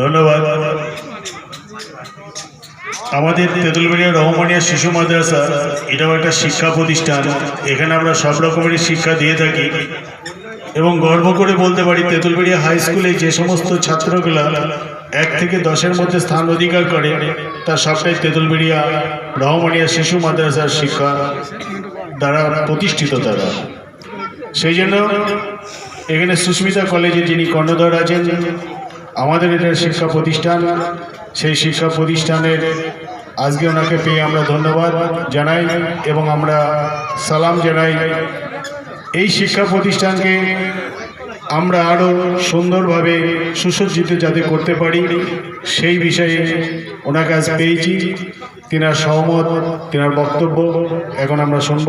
ধন্যবাদ। আমাদের তেঁতুলবাড়িয়া রহমানিয়া শিশু মাদ্রাসা, এটাও একটা শিক্ষা প্রতিষ্ঠান। এখানে আমরা সব রকমেরই শিক্ষা দিয়ে থাকি। এবং গর্ব করে বলতে পারি, তেঁতুলবাড়িয়া হাই স্কুলে যে সমস্ত ছাত্রগুলা এক থেকে দশের মধ্যে স্থান অধিকার করে, তার সবটাই তেঁতুলবাড়িয়া রহমানিয়া শিশু মাদ্রাসার শিক্ষা দ্বারা প্রতিষ্ঠিত তারা। সেই জন্য এখানে সুস্মিতা কলেজে যিনি কর্ণধর আছেন, আমাদের এটা শিক্ষা প্রতিষ্ঠান। সেই শিক্ষা প্রতিষ্ঠানের আজকে ওনাকে পেয়ে আমরা ধন্যবাদ জানাই এবং আমরা সালাম জানাই। এই শিক্ষা প্রতিষ্ঠানকে আমরা আরও সুন্দরভাবে সুসজ্জিত যাতে করতে পারি, সেই বিষয়ে ওনাকে আজ পেয়েছি। তিনার সহমত তিনার বক্তব্য এখন আমরা শুনব।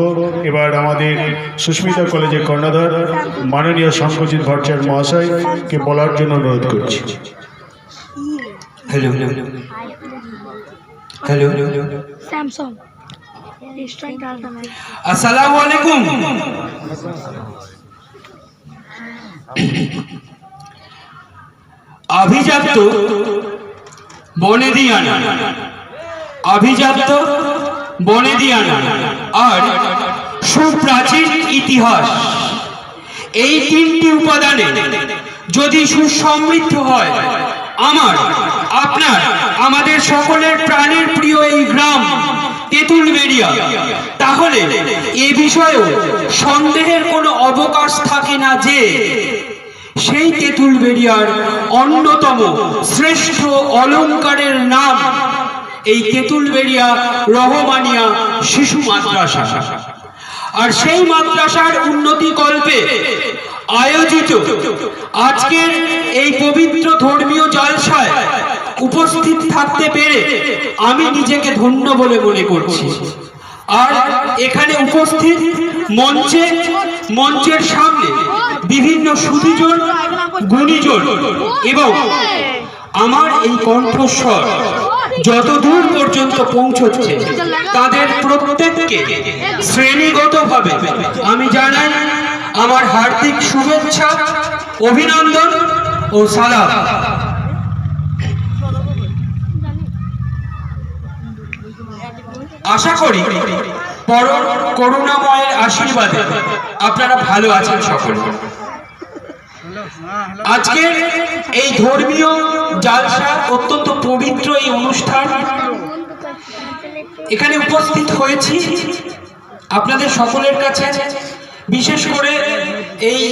এবার আমাদের সুস্মিতা কলেজের কর্ণধার মাননীয় শঙ্করজিৎ ভট্টাচার্য মহাশয়কে বলার জন্য অনুরোধ করছি। হ্যালো হ্যালো আসসালামু আলাইকুম। অভিজাত বনে দিয়ানা অভিজাত বনে দিয়ানা আর সুপ্রাচীন ইতিহাস। এই তিনটি উপাদানে যদি সুসমৃদ্ধ হয়, আমার, আপনার, আমাদের সকলের প্রাণের প্রিয় এই গ্রাম তেঁতুলবেড়িয়া, তাহলে এ বিষয়েও সন্দেহের কোনো অবকাশ থাকে না যে সেই তেঁতুলবেড়িয়ার অন্যতম শ্রেষ্ঠ অলংকারের নাম এই তেঁতুলবেড়িয়া রহমানিয়া শিশু মাদ্রাসা। আর সেই মাদ্রাসার উন্নতি কল্পে আয়োজিত আজকের এই পবিত্র ধর্মীয় জলসায় উপস্থিত থাকতে পেরে আমি নিজেকে ধন্য বলে মনে করছি। আর এখানে উপস্থিত মঞ্চে, মঞ্চের সামনে বিভিন্ন সুদীজন, গুণীজন এবং আমার এই কণ্ঠস্বর যত দূর পর্যন্ত পৌঁছচ্ছে, তাদের প্রত্যেককে শ্রেণীগতভাবে আমি জানাই আমার হার্দিক শুভেচ্ছা, অভিনন্দন ও সালাম। আশা করি পরম করুণাময়ের আশীর্বাদে আপনারা ভালো আছেন সকলে। আজকে এই ধর্মীয় জালসা অত্যন্ত পবিত্র এই অনুষ্ঠান। এখানে উপস্থিত হয়েছি আপনাদের সকলের কাছে। বিশেষ করে এই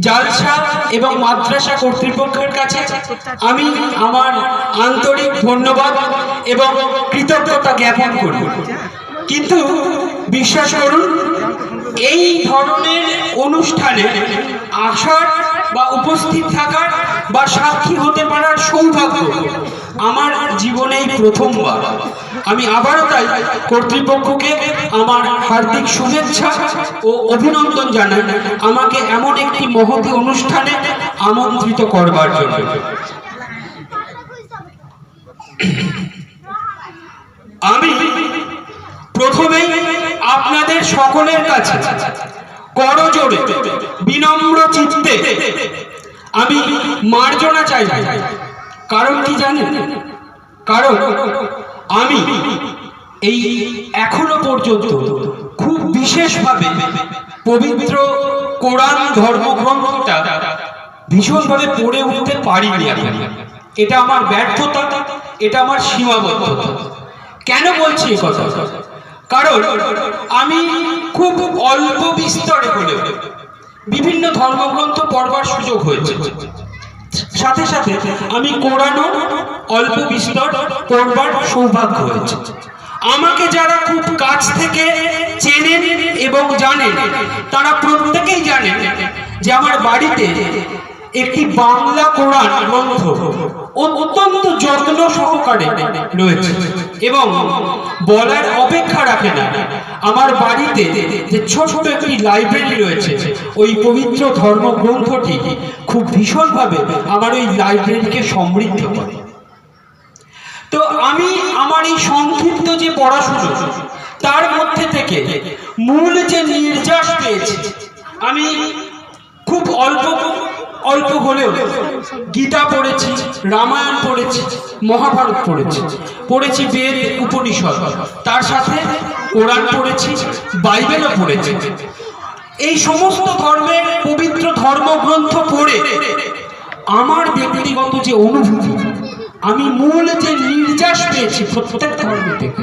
জালসা এবং মাদ্রাসা কর্তৃপক্ষের কাছে আমি আমার আন্তরিক ধন্যবাদ এবং কৃতজ্ঞতা জ্ঞাপন করি। কিন্তু বিশ্বাস করুন, এই ধরনের অনুষ্ঠানে আসার বা উপস্থিত থাকার বা সাক্ষী হতে পারার সৌভাগ্য আমার জীবনেই প্রথমবার। আমি আবারও তাই কর্তৃপক্ষকে আমার হার্দিক শুভেচ্ছা ও অভিনন্দন জানাই আমাকে এমন একটি মহতী অনুষ্ঠানে আমন্ত্রিত করবার জন্য। আমি প্রথমেই আপনাদের সকলের কাছে করজোড়ে বিনম্র চিত্তে আমি মার্জনা চাই। কারণ কি জানেন? কারণ আমি এই এখনও পর্যন্ত খুব বিশেষভাবে পবিত্র কোরআন ধর্মগ্রন্থটা ভীষণভাবে পড়ে উঠতে আমি। এটা আমার ব্যর্থতা, এটা আমার সীমাবদ্ধতা। কেন বলছি কথা? কারণ আমি খুব অল্প বিস্তরে হলেও বিভিন্ন ধর্মগ্রন্থ পড়বার সুযোগ হয়েছে। সাথে সাথে আমি কোরআনও অল্প বিস্তর পড়বার সৌভাগ্য হয়েছে। আমাকে যারা খুব কাছ থেকে চেনেন এবং জানেন, তারা প্রত্যেকেই জানেন যে আমার বাড়িতে একটি বাংলা কোরআন গ্রন্থ অত্যন্ত যত্ন সহকারে রয়েছে। এবং বলার অপেক্ষা রাখে না। আমার বাড়িতে যে ছোট একটি লাইব্রেরি রয়েছে, ওই পবিত্র ধর্মগ্রন্থটি খুব ভীষণভাবে আমার ওই লাইব্রেরিকে সমৃদ্ধ করে। তো আমি আমার এই সংক্ষিপ্ত যে পড়াশুনো তার মধ্যে থেকে মূল যে নির্যাস পেয়েছি, আমি খুব অল্প অল্প হলেও গীতা পড়েছি, রামায়ণ পড়েছি, মহাভারত পড়েছি। পড়েছি বেদ, উপনিষদ। তার সাথে কোরআন পড়েছি, বাইবেলও পড়েছি। এই সমস্ত ধর্মের পবিত্র ধর্মগ্রন্থ পড়ে আমার ব্যক্তিগত যে অনুভূতি, আমি মূল যে নির্যাস পেয়েছি প্রত্যেক ধর্ম থেকে,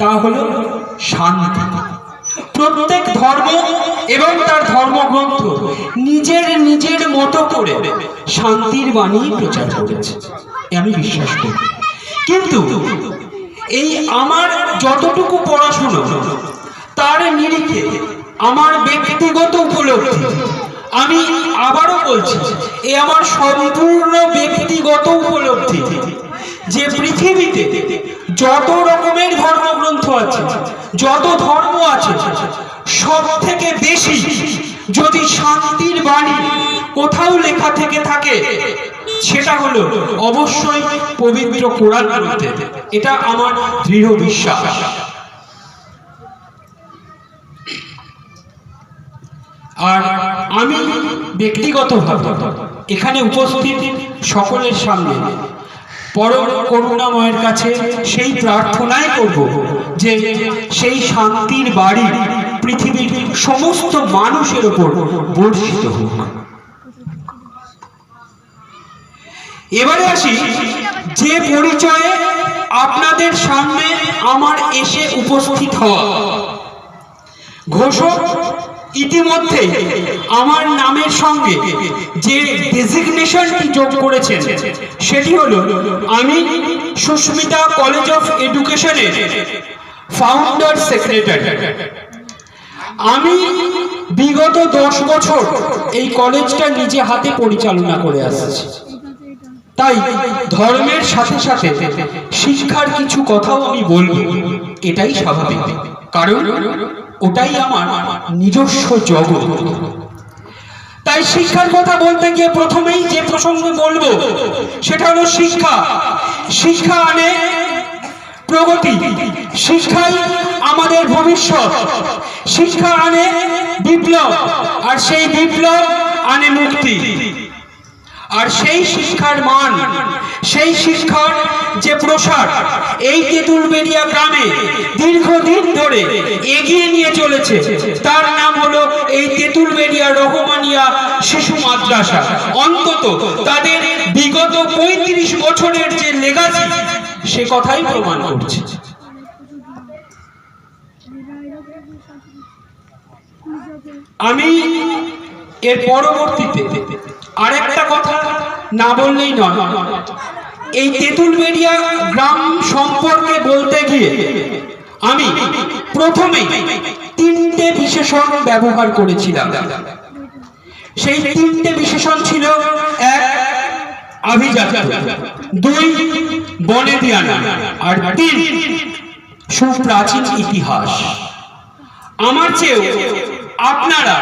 তা হলো শান্তি। প্রত্যেক ধর্ম এবং তার ধর্মগ্রন্থ নিজের নিজের মতো করে শান্তির বাণী প্রচার করেছে। আমি বিশ্বাস করি। কিন্তু এই আমার যতটুকু পড়াশুনো, তার নিরিখে আমার ব্যক্তিগত উপলব্ধি, আমি আবারও বলছি, এ আমার সম্পূর্ণ ব্যক্তিগত উপলব্ধি। যে পৃথিবীতে যত রকমের ধর্মগ্রন্থ আছে, যত ধর্ম আছে সব থেকে বেশি যদি শান্তির বাণী কোথাও লেখা থেকে থাকে, সেটা হলো অবশ্যই পবিত্র কোরআন এটা আমার দৃঢ় বিশ্বাস। আর আমি ব্যক্তিগতভাবে এখানে উপস্থিত সকলের সামনে পরম করুণাময়ের কাছে সেই প্রার্থনাই করব যে সেই শান্তির বাড়ি পৃথিবীর সমস্ত মানুষের ওপর বর্ষিত হোক। এবারে আসি, যে পরিচয়ে আপনাদের সামনে আমার এসে উপস্থিত হওয়া। ঘোষক ইতিমধ্যে আমার নামের সঙ্গে যে ডেজিগনেশনটি যোগ করেছেন, সেটি হলো আমি সুস্মিতা কলেজ অফ এডুকেশনের ফাউন্ডার সেক্রেটারি আমি বিগত দশ বছর এই কলেজটা নিজে হাতে পরিচালনা করে আসছি। তাই ধর্মের সাথে সাথে শিক্ষার কিছু কথাও আমি বলব, এটাই স্বাভাবিক। কারণ ওটাই আমার নিজস্ব জগৎ। তাই শিক্ষার কথা বলতে গিয়ে প্রথমেই যে প্রসঙ্গে বলব, সেটা হলো শিক্ষা। শিক্ষা আনে প্রগতি। শিক্ষাই আমাদের ভবিষ্যৎ। শিক্ষা আনে বিপ্লব, আর সেই বিপ্লব আনে মুক্তি। আর সেই শিক্ষার মান, সেই শিক্ষার যে প্রসার, এই তেঁতুলবেড়িয়া গ্রামে দীর্ঘদিন ধরে এগিয়ে নিয়ে চলেছে, তার নাম হলো এই তেঁতুলবেড়িয়া রহমানিয়া শিশু মাদ্রাসা। অন্তত তাদের বিগত পঁয়ত্রিশ বছরের যে লেগাসি সে কথাই প্রমাণ করছে। আমি এর পরবর্তীতে আরেকটা কথা না বললেই নয়। এই তেঁতুল তেঁতুলবেড়িয়া গ্রাম সম্পর্কে বলতে গিয়ে আমি প্রথমে তিনটে বিশেষণ ব্যবহার করেছিলাম। সেই তিনটে বিশেষণ ছিল এক, আভিজাত্য, দুই, বনেদিয়ানা, আর তিন, সুপ্রাচীন ইতিহাস। আমার চেয়েও আপনারা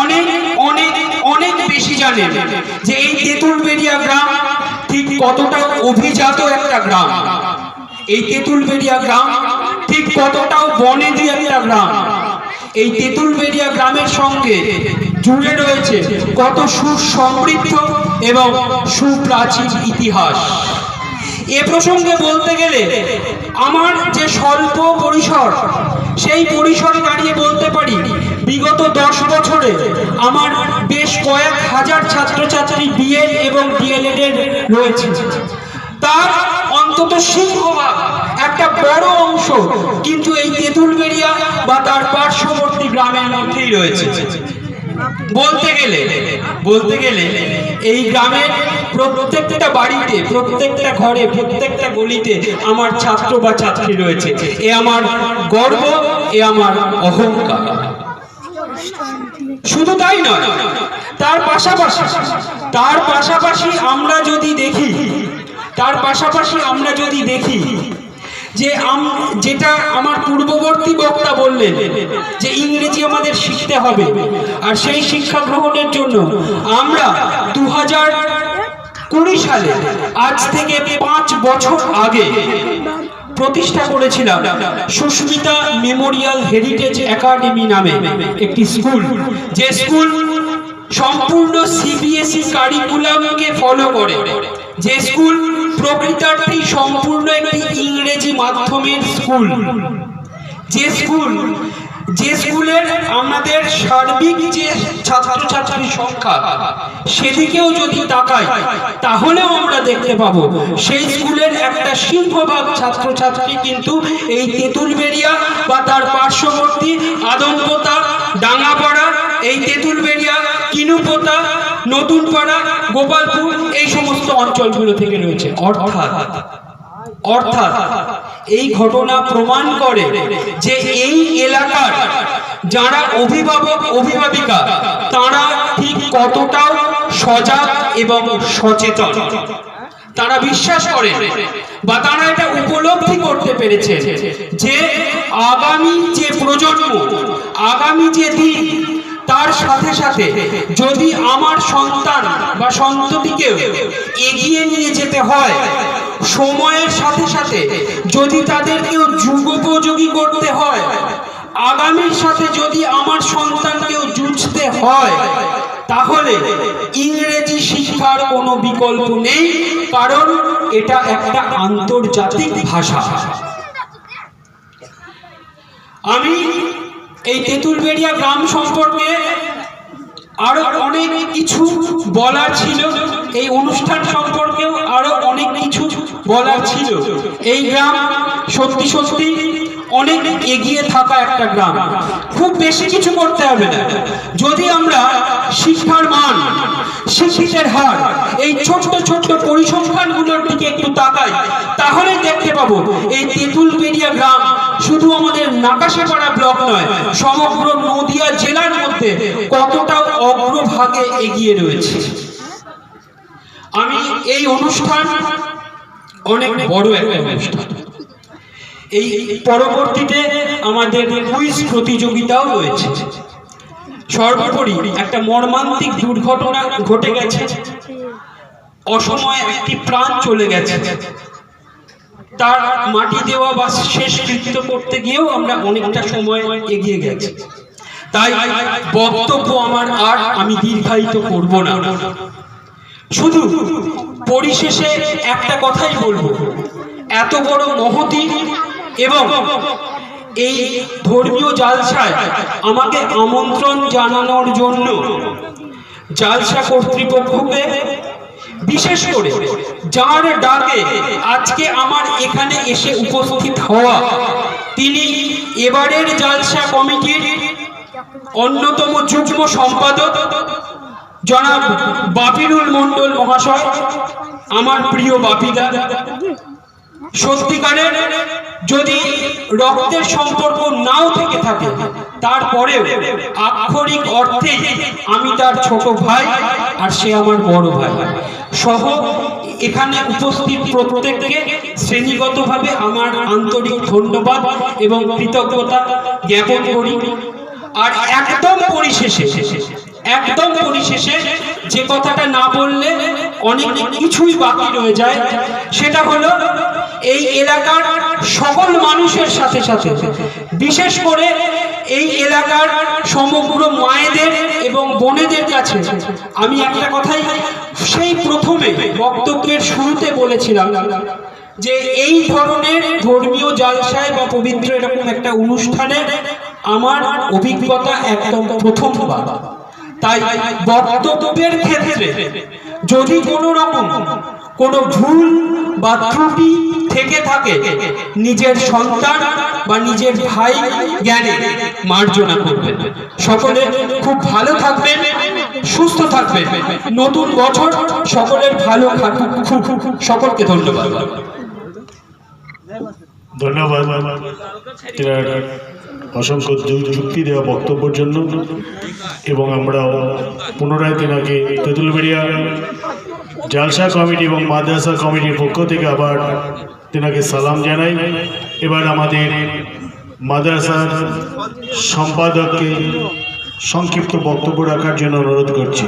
অনেক অনেক অনেক বেশি জানেন যে এই তেঁতুলবেড়িয়া গ্রাম ঠিক কতটা অভিজাত একটা গ্রাম। এই তেঁতুলবেড়িয়া গ্রাম ঠিক কতটাও বনে দিয়ে একটা গ্রাম। এই তেঁতুলবেড়িয়া গ্রামের সঙ্গে জুড়ে রয়েছে কত সুসমৃদ্ধ এবং সুপ্রাচীন ইতিহাস। এ প্রসঙ্গে বলতে গেলে আমার যে স্বল্প পরিসর, সেই পরিসরে দাঁড়িয়ে বলতে পারি বিগত দশ বছরে আমার বেশ কয়েক হাজার ছাত্রছাত্রী বিএল এবং ডিএলএড এর রয়েছে। তার অন্তত সিংহভাগ একটা বড় অংশ কিন্তু এই তেঁতুলবেড়িয়া বা তার পার্শ্ববর্তী গ্রামের মধ্যেই রয়েছে। বলতে গেলে বলতে গেলে এই গ্রামের প্রত্যেকটা বাড়িতে, প্রত্যেকটা ঘরে, প্রত্যেকটা গলিতে আমার ছাত্র বা ছাত্রী রয়েছে। এ আমার গর্ব, এ আমার অহংকার। শুধু তাই নয়, তার পাশাপাশি তার পাশাপাশি আমরা যদি দেখি, তার পাশাপাশি আমরা যদি দেখি যে যেটা আমার পূর্ববর্তী বক্তা বললেন যে ইংরেজি আমাদের শিখতে হবে, আর সেই শিক্ষা গ্রহণের জন্য আমরা দু কুড়ি সালে আজ থেকে পাঁচ বছর আগে প্রতিষ্ঠা করেছিলাম। সুস্মিতা মেমোরিয়াল হেরিটেজ একাডেমি নামে একটি স্কুল, যে স্কুল সম্পূর্ণ সিবিএসই কারিকুলামকে ফলো করে। যে স্কুল প্রকৃতার্থে সম্পূর্ণ একটি ইংরেজি মাধ্যমের স্কুল। যে স্কুল যে স্কুলের আমাদের সার্বিক যে ছাত্রছাত্রীর সংখ্যা সেদিকেও যদি তাকাই, তাহলেও আমরা দেখতে পাবো সেই স্কুলের একটা সিংহভাগ ছাত্রছাত্রী কিন্তু এই তেঁতুলবেড়িয়া বা তার পার্শ্ববর্তী আদমপোতা ডাঙ্গাপাড়া এই তেঁতুলবেড়িয়া, কিনুপোতা, নতুনপাড়া, গোপালপুর, এই সমস্ত অঞ্চলগুলো থেকে রয়েছে। অর্থাৎ অর্থাৎ এই ঘটনা প্রমাণ করে যে এই এলাকার যারা অভিভাবক, অভিভাবিকা, তারা ঠিক কতটাও সজাগ এবং সচেতন। তারা বিশ্বাস করে বা তারা এটা উপলব্ধি করতে পেরেছে যে আগামী যে প্রজন্ম, আগামী যে দিন, তার সাথে সাথে যদি আমার সন্তান বা সন্ততিকেও এগিয়ে নিয়ে যেতে হয় সময়ের সাথে সাথে যদি তাদেরকেও যুগোপযোগী করতে হয়, আগামীর সাথে যদি আমার সন্তানকেও জুঝতে হয়, তাহলে ইংরেজি শিক্ষার কোনো বিকল্প নেই, কারণ এটা একটা আন্তর্জাতিক ভাষা। আমি এই তেঁতুলবেড়িয়া গ্রাম সম্পর্কে আরও অনেক কিছু বলার ছিল, এই অনুষ্ঠান সম্পর্কেও বলার ছিল। এই গ্রাম সত্যি সত্যি অনেক এগিয়ে থাকা একটা গ্রাম। খুব বেশি কিছু করতে হবে না। যদি আমরা শিক্ষার মান, শিক্ষিতের হার, এই ছোট্ট ছোট্ট পরিসংখ্যানগুলোর দিকে একটু তাকাই, তাহলে দেখতে পাবো এই তেঁতুলবেড়িয়া গ্রাম শুধু আমাদের নাকাশিপাড়া ব্লক নয়, সমগ্র নদিয়া জেলার মধ্যে কতটা অগ্রভাগে এগিয়ে রয়েছে। আমি এই অনুষ্ঠান অনেক বড় একটা অনুষ্ঠান। এই পরবর্তীতে আমাদের কুইজ প্রতিযোগিতাও রয়েছে। সর্বোপরি একটা মর্মান্তিক দুর্ঘটনা ঘটে গেছে। অসময়ে একটি প্রাণ চলে গেছে। তার মাটি দেওয়া বা শেষ কৃত্য করতে গিয়েও আমরা অনেকটা সময় এগিয়ে গেছি। তাই বক্তব্য আমার আর আমি দীর্ঘায়িত করব না। শুধু পরিশেষে একটা কথাই বলব। এত বড় মহতি এবং এই ধর্মীয় জালসায় আমাকে আমন্ত্রণ জানানোর জন্য জালসা কর্তৃপক্ষকে, বিশেষ করে যার ডাকে আজকে আমার এখানে এসে উপস্থিত হওয়া, তিনি এবারের জালসা কমিটির অন্যতম যুগ্ম সম্পাদক জনাব বাপিরুল মন্ডল মহাশয়, আমার প্রিয় বাপিদা সত্যিকারের যদি রক্তের সম্পর্ক নাও থেকে থাকে, তারপরেও আক্ষরিক অর্থে আমি তার ছোট ভাই আর সে আমার বড় ভাই। সহ এখানে উপস্থিত প্রত্যেককে শ্রেণীগতভাবে আমার আন্তরিক ধন্যবাদ এবং কৃতজ্ঞতা জ্ঞাপন করি। আর একদম পরিশেষে একদম পরিশেষে যে কথাটা না বললে অনেক কিছুই বাকি রয়ে যায়। সেটা হলো, এই এলাকার সকল মানুষের সাথে সাথে, বিশেষ করে এই এলাকার সমগ্র মায়েদের এবং বোনেদের কাছে আমি একটা কথাই সেই প্রথমে বক্তব্যের শুরুতে বলেছিলাম যে এই ধরনের ধর্মীয় জালসায় বা পবিত্র এরকম একটা অনুষ্ঠানে আমার অভিজ্ঞতা একদম প্রথমবার তাই বক্তব্যের ক্ষেত্রে যদি কোনো রকম কোনো ভুল বা ত্রুটি থেকে থাকে নিজের সন্তান বা নিজের ভাই জ্ঞানে মার্জনা করবেন। সকলে খুব ভালো থাকবেন সুস্থ থাকবেন। নতুন বছর সকলের ভালো থাকুক সকলকে ধন্যবাদ। ধন্যবাদ। অসংখ্য যুক্তি দেওয়া বক্তব্যের জন্য। এবং আমরা পুনরায় তেনাকে তেঁতুলবেড়িয়া জালসা কমিটি এবং মাদ্রাসা কমিটির পক্ষ থেকে আবার তেনাকে সালাম জানাই। এবার আমাদের মাদ্রাসার সম্পাদককে সংক্ষিপ্ত বক্তব্য রাখার জন্য অনুরোধ করছি।